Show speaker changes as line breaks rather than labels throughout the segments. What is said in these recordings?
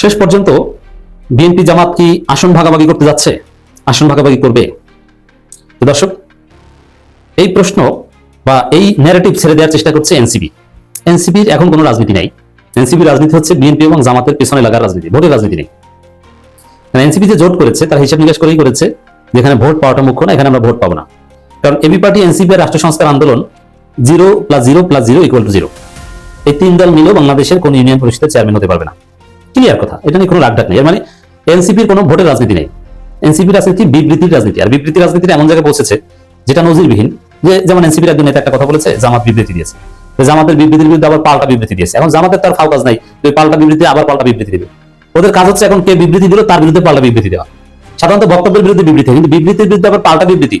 শেষ পর্যন্ত বিএনপি জামাত কি আসন ভাগাভাগি করতে যাচ্ছে? আসন ভাগাভাগি করবে? দর্শক, এই প্রশ্ন বা এই ন্যারেটিভ ছেড়ে দেওয়ার চেষ্টা করছে এনসিপি। এনসিপির এখন কোনো রাজনীতি নাই। এনসিপির রাজনীতি হচ্ছে বিএনপি এবং জামাতের পেছনে লাগার রাজনীতি, ভোটের রাজনীতি নেই। এনসিপি যে জোট করেছে, তার হিসাব নিকাশ করেই করেছে যেখানে ভোট পাওয়াটা মুখ্য না, এখানে আমরা ভোট পাবো না। কারণ এবি পার্টি, এনসিপি রাষ্ট্র সংস্কার আন্দোলন zero plus zero plus zero equal to zero এই তিন দল মিলেও বাংলাদেশের কোন ইউনিয়ন পরিষদের চেয়ারম্যান হতে পারবে না। ক্লিয়ার কথা। এটা নিয়ে কোনো রাগডাক নেই। মানে এনসিপির কোনো ভোটের রাজনীতি নেই। এনসিপি রাজনীতি বিবৃতির রাজনীতি। আর বিবৃতির রাজনীতিটা এমন জায়গায় পৌঁছেছে যেটা নজিরবিহীন। যে যেমন এনসিপির একজন নেতা একটা কথা বলেছে, জামাত বিবৃতি দিয়েছে। জামাতের বিবৃতির বিরুদ্ধে আবার পাল্টা বিবৃতি দিয়েছে। এখন জামাতের তার ফাও কাজ নাই। যে পাল্টা বিবৃতি আবার পাল্টা বিবৃতি দিবে। ওদের কাজ হচ্ছে এখন কে বিবৃতি দিল, তার বিরুদ্ধে পাল্টা বিবৃতি দেওয়া। সাধারণত বক্তব্যের বিরুদ্ধে বিবৃতি কিন্তু বিবৃতির বিরুদ্ধে আবার পাল্টা বিবৃতি।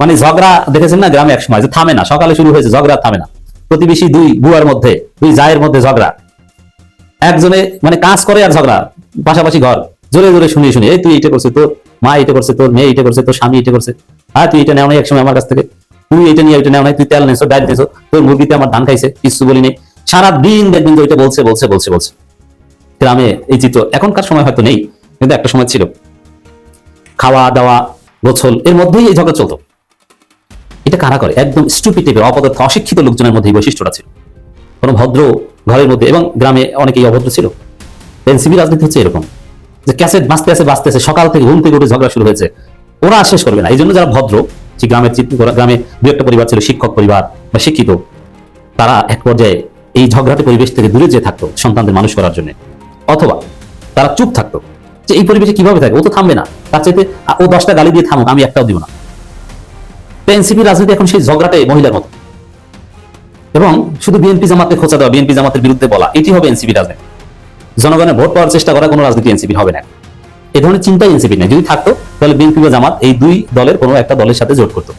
মানে ঝগড়া দেখেছেন না গ্রামে এক সময়? যে থামে না, সকালে শুরু হয়েছে, ঝগড়া থামে না। প্রতিবেশী দুই বুয়ার মধ্যে, দুই জায়ের মধ্যে ঝগড়া। একজনে মানে কাজ করে আর ঝগড়া, পাশাপাশি ঘর। জোরে জোরে শুনিয়ে শুনিয়ে, এই তুই এটা করছে তোর মা এটা করছে, তোর মেয়ে এটা করছে, তোর স্বামী এটা করছে আর তুই এটা নেও নাই একসময় আমার কাছ থেকে, তুই এটা নিয়ে এটা নেও নাই তুই তেল নেছো ডাল নেছো তোর মুরগিতে আমার ধান খাইছে কিছু বলি নেই। সারা দিন দেখবেন যে ওইটা বলছে বলছে বলছে বলছে। গ্রামে এই চিত্র, এখনকার সময় হয়তো নেই, কিন্তু একটা সময় ছিল। খাওয়া, দাওয়া, গোছল, এর মধ্যেই এই ঝগড়া চলতো। এটা কারা করে? একদম স্টুপি টাইপের অপদার্থ, অশিক্ষিত লোকজনের মধ্যে এই বৈশিষ্ট্যটা ছিল। কোনো ভদ্র ঘরের মধ্যে, এবং গ্রামে অনেকেই অভদ্র ছিল। এনসিপি রাজনীতি হচ্ছে এরকম, যে ক্যাসেট বাঁচতে আছে বাঁচতে আছে, সকাল থেকে ঘুম থেকে উঠে ঝগড়া শুরু হয়েছে। ওরা শেষ করবে না। এই জন্য যারা ভদ্র, যে গ্রামের গ্রামে দু একটা পরিবার ছিল, শিক্ষক পরিবার বা শিক্ষিত, তারা এক পর্যায়ে এই ঝগড়াটে পরিবেশ থেকে দূরে যেয়ে থাকতো সন্তানদের মানুষ করার জন্য। অথবা তারা চুপ থাকতো, যে এই পরিবেশে কীভাবে থাকে? ও তো থামবে না। তার চাইতে ও দশটা গালি দিয়ে থামুক, আমি একটাও দিব না। এনসিপি রাজনীতি এখন সেই ঝগড়াটে মহিলার মতো। এবং শুধু বিএনপি জামাতে খোঁচা দেওয়া, বিএনপি জামাতের বিরুদ্ধে বলা, এটি হবে এনসিপি রাজনীতি। জনগণের ভোট পাওয়ার চেষ্টা করা কোনো রাজনীতি এনসিপি হবে না। এ ধরনের চিন্তাই এনসিপি নেই। যদি থাকতো, তাহলে বিএনপি বা জামাত এই দুই দলের কোনো একটা দলের সাথে জোট করতো।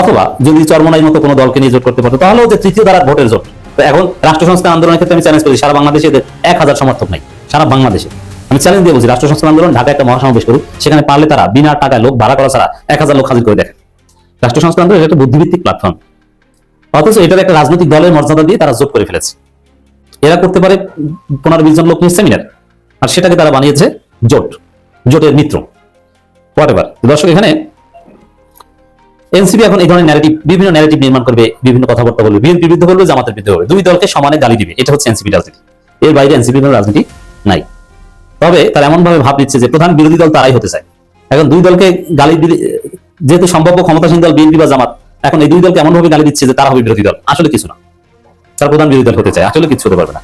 অথবা যদি চরমনাই মতো কোনো দলকে নিয়ে জোট করতে পারতো, তাহলেও যে তৃতীয় দ্বারা ভোটের জোট। এখন রাষ্ট্র সংস্কার আন্দোলনের ক্ষেত্রে আমি চ্যালেঞ্জ করি, সারা বাংলাদেশে এদের এক হাজার সমর্থক নাই। সারা বাংলাদেশে। আমি চ্যালেঞ্জ দিয়ে বলছি, রাষ্ট্র সংস্কার আন্দোলন ঢাকা একটা মহাসমাবেশ করুক, সেখানে পারলে তারা বিনা টাকায় লোক ভাড়া করা ছাড়া এক হাজার লোক হাজির করে দেখেন রাষ্ট্র সংস্কার আন্দোলন একটা বুদ্ধিভিত্তিক প্ল্যাটফর্ম অথচ এটার একটা রাজনৈতিক দলের মর্যাদা দিয়ে তারা জোট করে ফেলেছে। এরা করতে পারে পনেরো বিশ জন লোক নিয়ে সেমিনার, আর সেটাকে তারা বানিয়েছে জোট, জোটের মিত্র দর্শক, এখানে এনসিপি এখন এই ধরনের ন্যারেটিভ বিভিন্ন ন্যারেটিভ নির্মাণ করবে, বিভিন্ন কথাবার্তা বলবে, বিএনপি বিরুদ্ধে বলবে জামাতের বিরুদ্ধে বলবে। দুই দলকে সমানে গালি দিবে, এটা হচ্ছে এনসিপি রাজনীতি এর বাইরে এনসিপি কোনো রাজনীতি নাই। তবে তারা এমন ভাবে দিচ্ছে যে প্রধান বিরোধী দল তারাই হতে চায়। এখন দুই দলকে গালি যেহেতু সম্ভাব্য ক্ষমতাসীন দল বিএনপি বা জামাত এখন এই দুই দলকে এমন ভাবে গালি দিচ্ছে যে তারা হবে বিরোধী দল। আসলে কিছু না। তারা প্রধান বিরোধী দল হতে চায়। আসলে কিছু হতে পারবে না।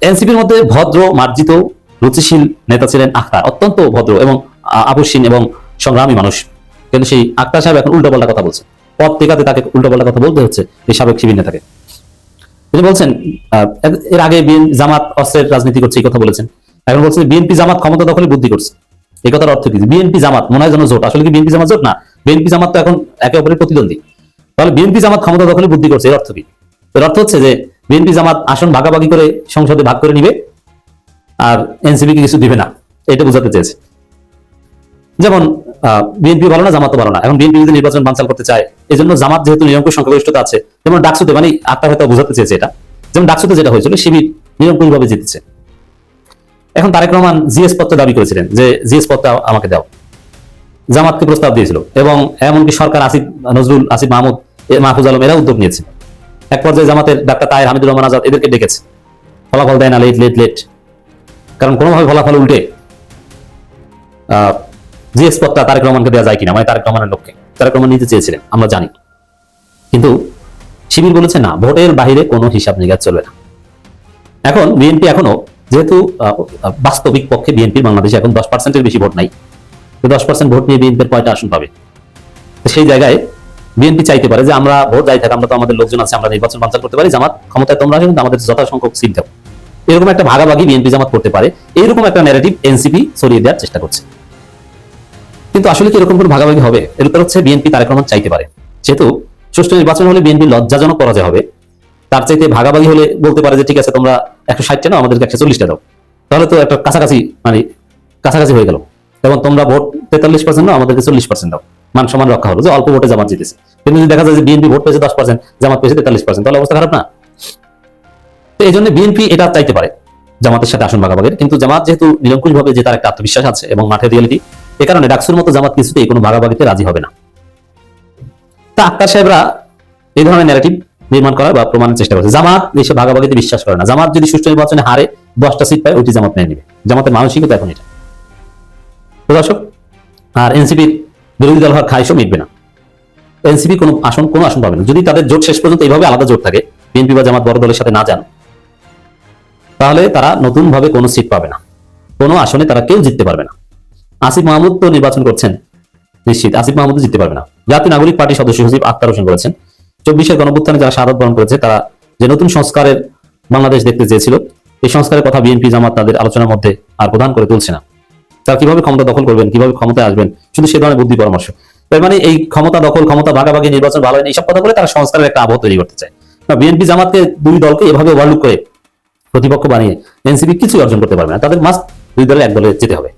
এনসিপির মধ্যে ভদ্র, মার্জিত, রুচিশীল নেতা ছিলেন আখতার। অত্যন্ত ভদ্র এবং আ- আপসীন এবং সংগ্রামী মানুষ। কিন্তু সেই আক্তার সাহেব এখন উল্টোপাল্টা কথা বলছে। পথ টেকাতে তাকে উল্টোপাল্টা কথা বলতে হচ্ছে এই সাবেক শিবির নেতাকে। তিনি বলছেন এর- আগে জামাত অস্ত্রের রাজনীতি করছে, এই কথা বলেছেন। এখন বলছেন বিএনপি জামাত ক্ষমতা দখলে বুদ্ধি করছে। এই কথার অর্থ কি? বিএনপি জামাত মনে হয় যেন জোট। আসলে কি বিএনপি জামাত জোট? না। বিএনপি জামাত তো এখন একে অপরের প্রতিদ্বন্দ্বী। তাহলে বিএনপি জামাত ক্ষমতা দখলে বুদ্ধি করছে, এর অর্থ কি? এর অর্থ হচ্ছে যে বিএনপি জামাত আসন ভাগাভাগি করে সংসদে ভাগ করে নিবে, আর এনসিপি কে কিছু দিবে না। এটা বোঝাতে চেয়েছে। যেমন বিএনপি ভালো না জামাত ভালো না। এখন বিএনপি যদি নির্বাচন বানচাল করতে চায় এই জন্য জামাত যেহেতু নিরঙ্কুশ সংখ্যাগরিষ্ঠতা আছে, যেমন ডাকসুতে মানে আত্মা হয়তো বোঝাতে চেয়েছে এটা। যেমন ডাকসুতে যেটা হয়েছিল, শিবির নিরঙ্কুশ ভাবে জিতেছে। এখন তারেক রহমান জিএস পত্র দাবি করেছিলেন যে জিএস পত্র আমাকে দাও। জামাতকে প্রস্তাব দিয়েছিল এবং এমনকি সরকার আসিফ, নজরুল আসিফ মাহমুদ মাহফুজ আলম এরা উদ্যোগ নিয়েছে। এক পর্যায়ে জামাতের ডাক্তার তাহের হামিদুর রহমান আজাদ এদেরকে ডেকেছে। ফলাফল দেয় না, লেট লেট লেট। কারণ কোনোভাবে ফলাফল উল্টে জিএস পদটা তারেক রহমানকে দেওয়া যায় কিনা মানে তারেক রহমানের লক্ষ্যে তারেক রহমান নিতে চেয়েছিলেন, আমরা জানি। কিন্তু শিবির বলেছে না, ভোটের বাইরে কোনো হিসাব নিকাশ চলবে না। এখন বিএনপি এখনও যেহেতু বাস্তবিক পক্ষে বিএনপির বাংলাদেশে এখন দশ পার্সেন্টের বেশি ভোট নাই তো দশ পার্সেন্ট ভোট নিয়ে বিএনপির কয়টা আসন পাবে? সেই জায়গায় বিএনপি চাইতে পারে যে আমরা ভোট যাই থাকি, আমরা তো আমাদের লোকজন আছে, আমরা নির্বাচন বাঞ্চাল করতে পারি, জামাত ক্ষমতায় তোমরা আসে কিন্তু আমাদের যথাসংখ্যক সিট দাও। এরকম একটা ভাগাভাগি বিএনপি জামাত করতে পারে, এরকম একটা ন্যারেটিভ এনসিপি ছড়িয়ে দেওয়ার চেষ্টা করছে। কিন্তু আসলে কি এরকম কোনো ভাগাভাগি হবে? এর উত্তর হচ্ছে বিএনপি তারেক রহমান চাইতে পারে। যেহেতু সুষ্ঠু নির্বাচন হলে বিএনপি লজ্জাজনক পরাজয় হবে, তার চাইতে ভাগাভাগি হলে বলতে পারে যে ঠিক আছে, তোমরা একশো ষাটটা নাও, আমাদেরকে একশো চল্লিশটা দাও। তাহলে তো একটা কাছাকাছি মানে কাছাকাছি হয়ে গেল। এবং তোমরা ভোট তেতাল্লিশ পার্সেন্ট নাও, আমাদেরকে চল্লিশ পার্সেন্ট দাও। মান সমান রক্ষা হলো, যে অল্প ভোটে জামাত জিতেছে। কিন্তু যদি দেখা যায় যে বিএনপি ভোট পেয়েছে দশ পার্সেন্ট জামাত পেয়েছে তেতাল্লিশ পার্সেন্ট তাহলে অবস্থা খারাপ না। তো এই জন্য বিএনপি এটা চাইতে পারে, জামাতের সাথে আসন ভাগাভাগির কিন্তু জামাত যেহেতু নিরঙ্কুশ ভাবে যে তার একটা আত্মবিশ্বাস আছে এবং মাঠের রিয়েলিটি, এ কারণে ডাকসুর মতো জামাত কিছুতেই কোনো ভাগাভাগিতে রাজি হবে না। তা আক্তার সাহেবরা এই ধরনের ন্যারেটিভ নির্মাণ করার বা প্রমাণের চেষ্টা করছে। জামাত এসে ভাগাভাগিতে বিশ্বাস করে না। জামাত যদি সুষ্ঠু নির্বাচনে হারে দশটা সিট পায়, ওইটি জামাত মেনে নেবে। জামাতের মানসিকতা এখন এটা। দর্শক আর এনসিপির বিরোধী দল হওয়ার খাইশও মিটবে না। এনসিপি কোনো আসন কোনো আসন পাবে না। যদি তাদের জোট শেষ পর্যন্ত এইভাবে আলাদা জোট থাকে, বিএনপি বা জামাত বড় দলের সাথে না যান, তাহলে তারা নতুন ভাবে কোনো সিট পাবে না। কোনো আসনে তারা কেউ জিততে পারবে না। আসিফ মাহমুদ তো নির্বাচন করছেন, নিশ্চিত। আসিফ মাহমুদ জিততে পারবে না। জাতীয় নাগরিক পার্টি সদস্য সচিব আক্তার হোসেন বলেছেন, চব্বিশের গণভুত্থানে যারা শাহাদত বরণ করেছে, তারা যে নতুন সংস্কারের বাংলাদেশ দেখতে চেয়েছিল, এই সংস্কারের কথা বিএনপি জামাত তাদের আলোচনার মধ্যে আর প্রদান করে তুলছে না। তারা কীভাবে ক্ষমতা দখল করবেন, কীভাবে ক্ষমতায় আসবেন, শুধু সে ধরনের বুদ্ধি পরামর্শ। তার মানে এই ক্ষমতা দখল, ক্ষমতা ভাগাভাগি, নির্বাচন ভালো হয়নি এইসব কথা বলে তারা সংস্কারের একটা আবহ তৈরি করতে চায়। বিএনপি জামাতকে দুই দলকে এভাবে ওভারলুক করে প্রতিপক্ষ বানিয়ে, এনসিপি কিছুই অর্জন করতে পারবে না। তাদের মাস্ট দুই দলে এক দলে যেতে হবে।